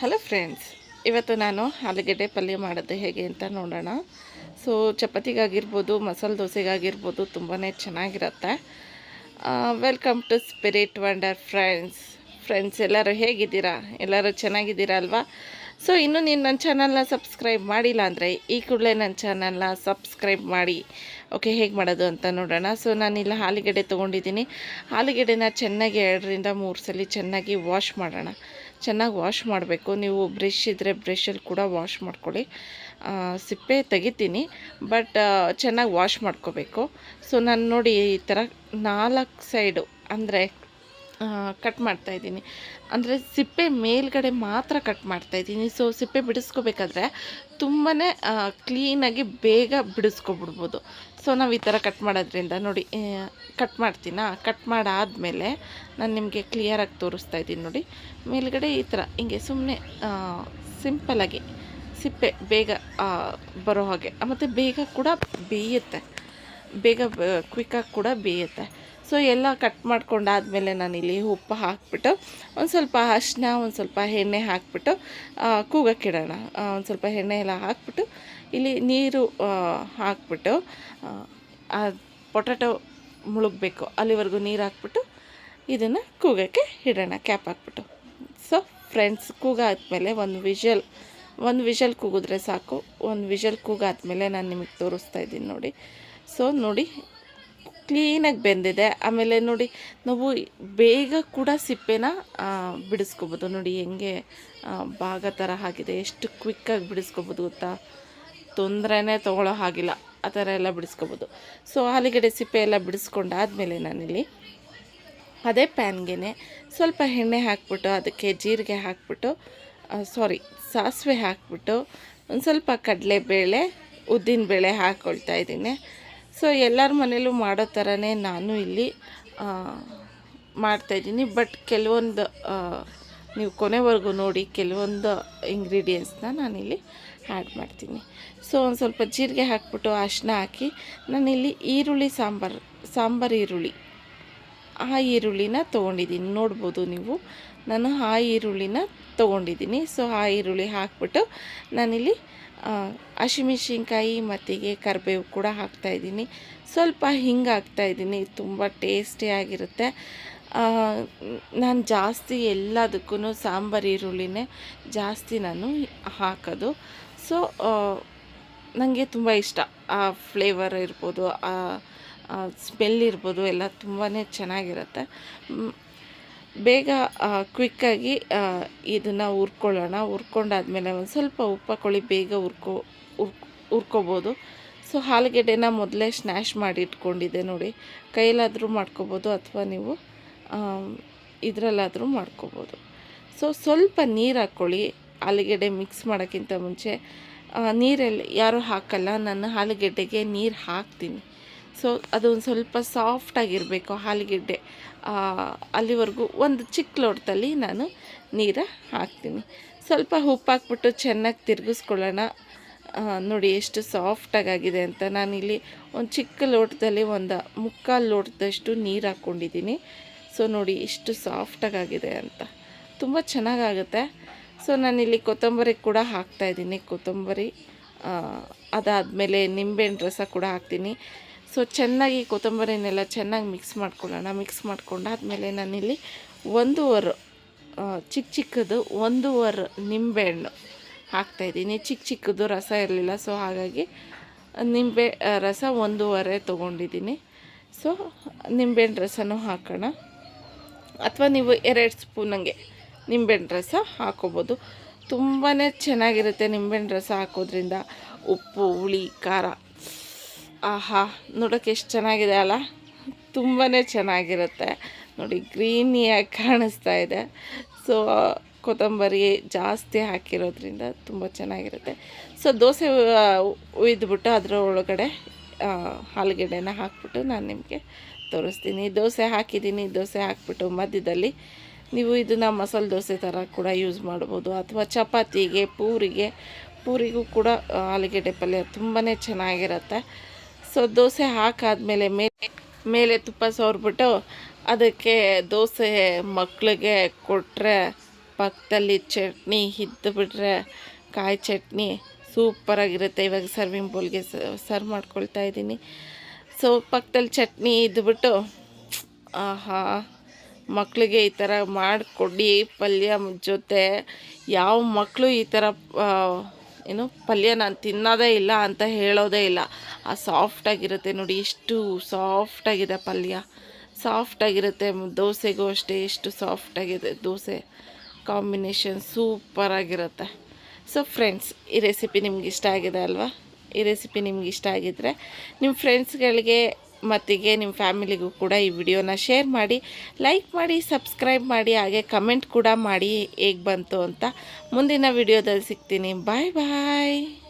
Hello friends ಇವತ್ತು ನಾನು ಆಲೂಗಡ್ಡೆ ಪಲ್ಯ ಮಾಡೋದು ಹೇಗೆ ಅಂತ ನೋಡೋಣ. ಸೊ ಚಪಾತಿಗಾಗಿರ್ಬೋದು, ಮಸಾಲೆ ದೋಸೆಗಾಗಿರ್ಬೋದು ತುಂಬಾ ಚೆನ್ನಾಗಿರುತ್ತೆ. Welcome to spirit wonder friends friends ಎಲ್ಲರೂ ಹೇಗಿದ್ದೀರಾ? ಎಲ್ಲರೂ ಚೆನ್ನಾಗಿದ್ದೀರಾ ಅಲ್ವಾ? ಸೊ ಇನ್ನೂ ನೀನು ನನ್ನ ಚಾನಲ್ನ ಸಬ್ಸ್ಕ್ರೈಬ್ ಮಾಡಿಲ್ಲ ಅಂದರೆ ಈ ಕೂಡಲೇ ನನ್ನ ಚಾನಲ್ನ ಸಬ್ಸ್ಕ್ರೈಬ್ ಮಾಡಿ. ಓಕೆ ಹೇಗೆ ಮಾಡೋದು ಅಂತ ನೋಡೋಣ. ಸೊ ನಾನಿಲ್ಲ ಆಲೂಗೆಡ್ಡೆ ತೊಗೊಂಡಿದ್ದೀನಿ. ಆಲೂಗೆಡ್ಡೆನ ಚೆನ್ನಾಗಿ ಎರಡರಿಂದ ಮೂರು ಸಲ ಚೆನ್ನಾಗಿ ವಾಶ್ ಮಾಡೋಣ. ಚೆನ್ನಾಗಿ ವಾಶ್ ಮಾಡಬೇಕು. ನೀವು ಬ್ರಷ್ ಇದ್ದರೆ ಬ್ರಷಲ್ಲಿ ಕೂಡ ವಾಶ್ ಮಾಡ್ಕೊಳ್ಳಿ. ಸಿಪ್ಪೆ ತೆಗಿತೀನಿ ಬಟ್ ಚೆನ್ನಾಗಿ ವಾಶ್ ಮಾಡ್ಕೋಬೇಕು. ಸೊ ನಾನು ನೋಡಿ ಈ ಥರ ನಾಲ್ಕು ಸೈಡು ಅಂದರೆ ಕಟ್ ಮಾಡ್ತಾ ಇದ್ದೀನಿ. ಅಂದರೆ ಸಿಪ್ಪೆ ಮೇಲ್ಗಡೆ ಮಾತ್ರ ಕಟ್ ಮಾಡ್ತಾ ಇದ್ದೀನಿ. ಸೊ ಸಿಪ್ಪೆ ಬಿಡಿಸ್ಕೋಬೇಕಾದ್ರೆ ತುಂಬಾ ಕ್ಲೀನಾಗಿ ಬೇಗ ಬಿಡಿಸ್ಕೊಬಿಡ್ಬೋದು. ಸೊ ನಾವು ಈ ಥರ ಕಟ್ ಮಾಡೋದ್ರಿಂದ ನೋಡಿ ಕಟ್ ಮಾಡ್ತೀನಾ? ಕಟ್ ಮಾಡಾದಮೇಲೆ ನಾನು ನಿಮಗೆ ಕ್ಲಿಯರಾಗಿ ತೋರಿಸ್ತಾ ಇದ್ದೀನಿ ನೋಡಿ. ಮೇಲ್ಗಡೆ ಈ ಥರ ಹಿಂಗೆ ಸುಮ್ಮನೆ ಸಿಂಪಲಾಗಿ ಸಿಪ್ಪೆ ಬೇಗ ಬರೋ ಹಾಗೆ. ಮತ್ತು ಬೇಗ ಕೂಡ ಬೇಯುತ್ತೆ. ಬೇಗ ಕ್ವಿಕ್ಕಾಗಿ ಕೂಡ ಬೇಯುತ್ತೆ. ಸೊ ಎಲ್ಲ ಕಟ್ ಮಾಡ್ಕೊಂಡಾದಮೇಲೆ ನಾನಿಲ್ಲಿ ಉಪ್ಪು ಹಾಕ್ಬಿಟ್ಟು, ಒಂದು ಸ್ವಲ್ಪ ಅರಿಶಿನ, ಒಂದು ಸ್ವಲ್ಪ ಎಣ್ಣೆ ಹಾಕ್ಬಿಟ್ಟು ಕೂಗಕ್ಕಿಡೋಣ. ಒಂದು ಸ್ವಲ್ಪ ಎಣ್ಣೆ ಎಲ್ಲ ಹಾಕ್ಬಿಟ್ಟು, ಇಲ್ಲಿ ನೀರು ಹಾಕ್ಬಿಟ್ಟು ಪೊಟ್ಯಾಟೊ ಮುಳುಗಬೇಕು. ಅಲ್ಲಿವರೆಗೂ ನೀರು ಹಾಕ್ಬಿಟ್ಟು ಇದನ್ನು ಕೂಗಕ್ಕೆ ಇಡೋಣ ಕ್ಯಾಪ್ ಹಾಕ್ಬಿಟ್ಟು. ಸೊ ಫ್ರೆಂಡ್ಸ್ ಕೂಗಾದ್ಮೇಲೆ ಒಂದು ವಿಷಲ್ ಒಂದು ವಿಷಲ್ ಕೂಗಿದ್ರೆ ಸಾಕು. ಒಂದು ವಿಷಲ್ ಕೂಗಾದ್ಮೇಲೆ ನಾನು ನಿಮಗೆ ತೋರಿಸ್ತಾ ಇದ್ದೀನಿ ನೋಡಿ. ಸೊ ನೋಡಿ ಕ್ಲೀನಾಗಿ ಬೆಂದಿದೆ. ಆಮೇಲೆ ನೋಡಿ, ನಾವು ಬೇಗ ಕೂಡ ಸಿಪ್ಪೆನ ಬಿಡಿಸ್ಕೊಬೋದು. ನೋಡಿ ಹೆಂಗೆ ಭಾಗ ಥರ ಆಗಿದೆ. ಎಷ್ಟು ಕ್ವಿಕ್ಕಾಗಿ ಬಿಡಿಸ್ಕೋಬೋದು ಗೊತ್ತಾ? ತೊಂದರೆನೇ ತೊಗೊಳ್ಳೋ ಹಾಗಿಲ್ಲ. ಆ ಥರ ಎಲ್ಲ ಬಿಡಿಸ್ಕೋಬೋದು. ಸೊ ಆಲೂಗಡ್ಡೆ ಸಿಪ್ಪೆ ಎಲ್ಲ ಬಿಡಿಸ್ಕೊಂಡಾದ್ಮೇಲೆ ನಾನಿಲ್ಲಿ ಅದೇ ಪ್ಯಾನ್ಗೆ ಸ್ವಲ್ಪ ಎಣ್ಣೆ ಹಾಕ್ಬಿಟ್ಟು, ಅದಕ್ಕೆ ಜೀರಿಗೆ ಹಾಕ್ಬಿಟ್ಟು ಸಾರಿ ಸಾಸಿವೆ ಹಾಕ್ಬಿಟ್ಟು ಒಂದು ಸ್ವಲ್ಪ ಕಡಲೆಬೇಳೆ, ಉದ್ದಿನಬೇಳೆ ಹಾಕ್ಕೊಳ್ತಾ ಇದ್ದೀನಿ. ಸೊ ಎಲ್ಲರ ಮನೇಲೂ ಮಾಡೋ ಥರನೇ ನಾನು ಇಲ್ಲಿ ಮಾಡ್ತಾಯಿದ್ದೀನಿ ಬಟ್ ಕೆಲವೊಂದು ನೀವು ಕೊನೆವರೆಗೂ ನೋಡಿ ಕೆಲವೊಂದು ಇಂಗ್ರೀಡಿಯೆಂಟ್ಸ್ನ ನಾನಿಲ್ಲಿ ಆ್ಯಡ್ ಮಾಡ್ತೀನಿ. ಸೊ ಒಂದು ಸ್ವಲ್ಪ ಜೀರಿಗೆ ಹಾಕ್ಬಿಟ್ಟು ಅರಿಶಿನ ಹಾಕಿ, ನಾನಿಲ್ಲಿ ಈರುಳ್ಳಿ, ಸಾಂಬಾರು ಸಾಂಬಾರು ಈರುಳ್ಳಿ, ಆ ಈರುಳ್ಳಿನ ತೊಗೊಂಡಿದ್ದೀನಿ. ನೋಡ್ಬೋದು ನೀವು. ನಾನು ಆ ಈರುಳ್ಳಿನ ತೊಗೊಂಡಿದ್ದೀನಿ. ಸೊ ಆ ಈರುಳ್ಳಿ ಹಾಕ್ಬಿಟ್ಟು ನಾನಿಲ್ಲಿ ಹಸಿಮೆಣ್ಸಿನ್ಕಾಯಿ ಮತ್ತಿಗೆ ಕರಿಬೇವು ಕೂಡ ಹಾಕ್ತಾಯಿದ್ದೀನಿ ಸ್ವಲ್ಪ ಹಿಂಗೆ ಹಾಕ್ತಾಯಿದ್ದೀನಿ ತುಂಬ ಟೇಸ್ಟಿಯಾಗಿರುತ್ತೆ ನಾನು ಜಾಸ್ತಿ ಎಲ್ಲದಕ್ಕೂ ಸಾಂಬಾರು ಈರುಳ್ಳಿನೇ ಜಾಸ್ತಿ ನಾನು ಹಾಕೋದು. ಸೊ ನನಗೆ ತುಂಬ ಇಷ್ಟ. ಆ ಫ್ಲೇವರ್ ಇರ್ಬೋದು, ಆ ಸ್ಮೆಲ್ ಇರ್ಬೋದು, ಎಲ್ಲ ತುಂಬಾ ಚೆನ್ನಾಗಿರುತ್ತೆ. ಬೇಗ ಕ್ವಿಕ್ಕಾಗಿ ಇದನ್ನು ಹುರ್ಕೊಳ್ಳೋಣ. ಹುರ್ಕೊಂಡಾದ್ಮೇಲೆ ಒಂದು ಸ್ವಲ್ಪ ಉಪ್ಪು ಹಾಕೊಳ್ಳಿ ಬೇಗ ಹುರ್ಕೊ, ಹುರ್ಕ್, ಹುರ್ಕೋಬೋದು. ಸೊ ಆಲೂಗೆಡ್ಡೆನ ಮೊದಲೇ ಸ್ನ್ಯಾಶ್ ಮಾಡಿ ಇಟ್ಕೊಂಡಿದ್ದೆ ನೋಡಿ. ಕೈಲಾದರೂ ಮಾಡ್ಕೋಬೋದು ಅಥವಾ ನೀವು ಇದರಲ್ಲಾದರೂ ಮಾಡ್ಕೋಬೋದು. ಸೊ, ಸ್ವಲ್ಪ ನೀರು ಹಾಕ್ಕೊಳ್ಳಿ. ಆಲೂಗೆಡ್ಡೆ ಮಿಕ್ಸ್ ಮಾಡೋಕ್ಕಿಂತ ಮುಂಚೆ ನೀರೆಲ್ಲ ಯಾರೂ ಹಾಕಲ್ಲ. ನಾನು ಆಲೂಗೆಡ್ಡೆಗೆ ನೀರು ಹಾಕ್ತೀನಿ. ಸೊ ಅದು ಒಂದು ಸ್ವಲ್ಪ ಸಾಫ್ಟಾಗಿರಬೇಕು ಆಲೂಗೆಡ್ಡೆ ಆ, ಅಲ್ಲಿವರೆಗೂ ಒಂದು ಚಿಕ್ಕ ಲೋಟದಲ್ಲಿ ನಾನು ನೀರು ಹಾಕ್ತೀನಿ. ಸ್ವಲ್ಪ ಉಪ್ಪು ಹಾಕ್ಬಿಟ್ಟು ಚೆನ್ನಾಗಿ ತಿರುಗಿಸ್ಕೊಳ್ಳೋಣ. ನೋಡಿ ಎಷ್ಟು ಸಾಫ್ಟಾಗಿದೆ ಅಂತ. ನಾನಿಲ್ಲಿ ಒಂದು ಚಿಕ್ಕ ಲೋಟದಲ್ಲಿ ಒಂದು ಮುಕ್ಕಾಲು ಲೋಟದಷ್ಟು ನೀರು ಹಾಕ್ಕೊಂಡಿದ್ದೀನಿ. ಸೊ ನೋಡಿ ಎಷ್ಟು ಸಾಫ್ಟಾಗಿದೆ ಅಂತ. ತುಂಬ ಚೆನ್ನಾಗಾಗುತ್ತೆ. ಸೊ ನಾನಿಲ್ಲಿ ಕೊತ್ತಂಬರಿ ಕೂಡ ಹಾಕ್ತಾಯಿದ್ದೀನಿ ಕೊತ್ತಂಬರಿ ಅದಾದಮೇಲೆ ನಿಂಬೆಹಣ್ಣು ರಸ ಕೂಡ ಹಾಕ್ತೀನಿ. ಸೊ ಚೆನ್ನಾಗಿ ಕೊತ್ತಂಬರಿನೆಲ್ಲ ಚೆನ್ನಾಗಿ ಮಿಕ್ಸ್ ಮಾಡ್ಕೊಳ್ಳೋಣ. ಮಿಕ್ಸ್ ಮಾಡ್ಕೊಂಡಾದ್ಮೇಲೆ ನಾನಿಲ್ಲಿ ಒಂದೂವರೆ ಚಿಕ್ಕ ಚಿಕ್ಕದು ಒಂದೂವರೆ ನಿಂಬೆಹಣ್ಣು ಹಾಕ್ತಾಯಿದ್ದೀನಿ ಚಿಕ್ಕ ಚಿಕ್ಕದು ರಸ ಇರಲಿಲ್ಲ ಸೊ ಹಾಗಾಗಿ ನಿಂಬೆ ರಸ ಒಂದೂವರೆ ತೊಗೊಂಡಿದ್ದೀನಿ. ಸೊ ನಿಂಬೆಹಣ್ಣು ರಸನೂ ಹಾಕೋಣ. ಅಥವಾ ನೀವು ಎರಡು ಸ್ಪೂನಂಗೆ ನಿಂಬೆಹಣ್ಣು ರಸ ಹಾಕೋಬೋದು. ತುಂಬಾ ಚೆನ್ನಾಗಿರುತ್ತೆ ನಿಂಬೆಹಣ್ಣು ರಸ ಹಾಕೋದ್ರಿಂದ. ಉಪ್ಪು, ಹುಳಿ, ಖಾರ ಆಹಾ, ನೋಡೋಕೆ ಎಷ್ಟು ಚೆನ್ನಾಗಿದೆ ಅಲ್ಲ? ತುಂಬಾ ಚೆನ್ನಾಗಿರುತ್ತೆ. ನೋಡಿ, ಗ್ರೀನಿಯಾಗಿ ಕಾಣಿಸ್ತಾ ಇದೆ. ಸೊ ಕೊತ್ತಂಬರಿ ಜಾಸ್ತಿ ಹಾಕಿರೋದ್ರಿಂದ ತುಂಬ ಚೆನ್ನಾಗಿರುತ್ತೆ. ಸೊ ದೋಸೆ ಉಯ್ದುಬಿಟ್ಟು ಅದರ ಒಳಗಡೆ ಆಲೂಗೆಡ್ಡೆನ ಹಾಕ್ಬಿಟ್ಟು ನಾನು ನಿಮಗೆ ತೋರಿಸ್ತೀನಿ. ದೋಸೆ ಹಾಕಿದ್ದೀನಿ, ದೋಸೆ ಹಾಕ್ಬಿಟ್ಟು ಮಧ್ಯದಲ್ಲಿ ನೀವು ಇದನ್ನು ಮಸಾಲೆ ದೋಸೆ ಥರ ಕೂಡ ಯೂಸ್ ಮಾಡ್ಬೋದು. ಅಥವಾ ಚಪಾತಿಗೆ, ಪೂರಿಗೆ, ಪೂರಿಗೂ ಕೂಡ ಆಲೂಗೆಡ್ಡೆ ಪಲ್ಯ ತುಂಬಾ ಚೆನ್ನಾಗಿರುತ್ತೆ. ಸೊ ದೋಸೆ ಹಾಕಾದ್ಮೇಲೆ ಮೇಲೆ ಮೇಲೆ ತುಪ್ಪ ಸವರ್ಬಿಟ್ಟು ಅದಕ್ಕೆ ದೋಸೆ ಮಕ್ಕಳಿಗೆ ಕೊಟ್ಟರೆ ಪಕ್ಕದಲ್ಲಿ ಚಟ್ನಿ ಇದ್ದು ಬಿಟ್ರೆ ಕಾಯಿ ಚಟ್ನಿ ಸೂಪರಾಗಿರುತ್ತೆ. ಇವಾಗ ಸರ್ವಿಂಗ್ ಬೌಲ್ಗೆ ಸರ್ವ್ ಮಾಡ್ಕೊಳ್ತಾ ಇದ್ದೀನಿ. ಸೊ ಪಕ್ಕದಲ್ಲಿ ಚಟ್ನಿ ಇದ್ದುಬಿಟ್ಟು ಆಹಾ ಮಕ್ಕಳಿಗೆ ಈ ಥರ ಮಾಡಿಕೊಡಿ ಪಲ್ಯ ಜೊತೆ. ಯಾವ ಮಕ್ಕಳು ಈ ಥರ ಏನು ಪಲ್ಯ ನಾನು ತಿನ್ನೋದೇ ಇಲ್ಲ ಅಂತ ಹೇಳೋದೇ ಇಲ್ಲ. ಆ ಸಾಫ್ಟಾಗಿರುತ್ತೆ ನೋಡಿ, ಎಷ್ಟು ಸಾಫ್ಟಾಗಿದೆ ಪಲ್ಯ. ಸಾಫ್ಟಾಗಿರುತ್ತೆ ದೋಸೆಗೂ ಅಷ್ಟೇ ಎಷ್ಟು ಸಾಫ್ಟಾಗಿದೆ ದೋಸೆ. ಕಾಂಬಿನೇಷನ್ ಸೂಪರಾಗಿರುತ್ತೆ ಸೊ ಫ್ರೆಂಡ್ಸ್ ಈ ರೆಸಿಪಿ ನಿಮ್ಗೆ ಇಷ್ಟ ಆಗಿದೆ ಅಲ್ವಾ? ಈ ರೆಸಿಪಿ ನಿಮ್ಗೆ ಇಷ್ಟ ಆಗಿದ್ದರೆ ನಿಮ್ಮ ಫ್ರೆಂಡ್ಸ್ಗಳಿಗೆ ಮತ್ತಿಗೆ ನಿಮ್ಮ ಫ್ಯಾಮಿಲಿಗೂ ಕೂಡ ಈ ವಿಡಿಯೋನ ಶೇರ್ ಮಾಡಿ, ಲೈಕ್ ಮಾಡಿ, ಸಬ್ಸ್ಕ್ರೈಬ್ ಮಾಡಿ, ಹಾಗೆ ಕಮೆಂಟ್ ಕೂಡ ಮಾಡಿ ಹೇಗೆ ಬಂತು ಅಂತ ಮುಂದಿನ ವಿಡಿಯೋದಲ್ಲಿ ಸಿಗ್ತೀನಿ. ಬಾಯ್ ಬಾಯ್.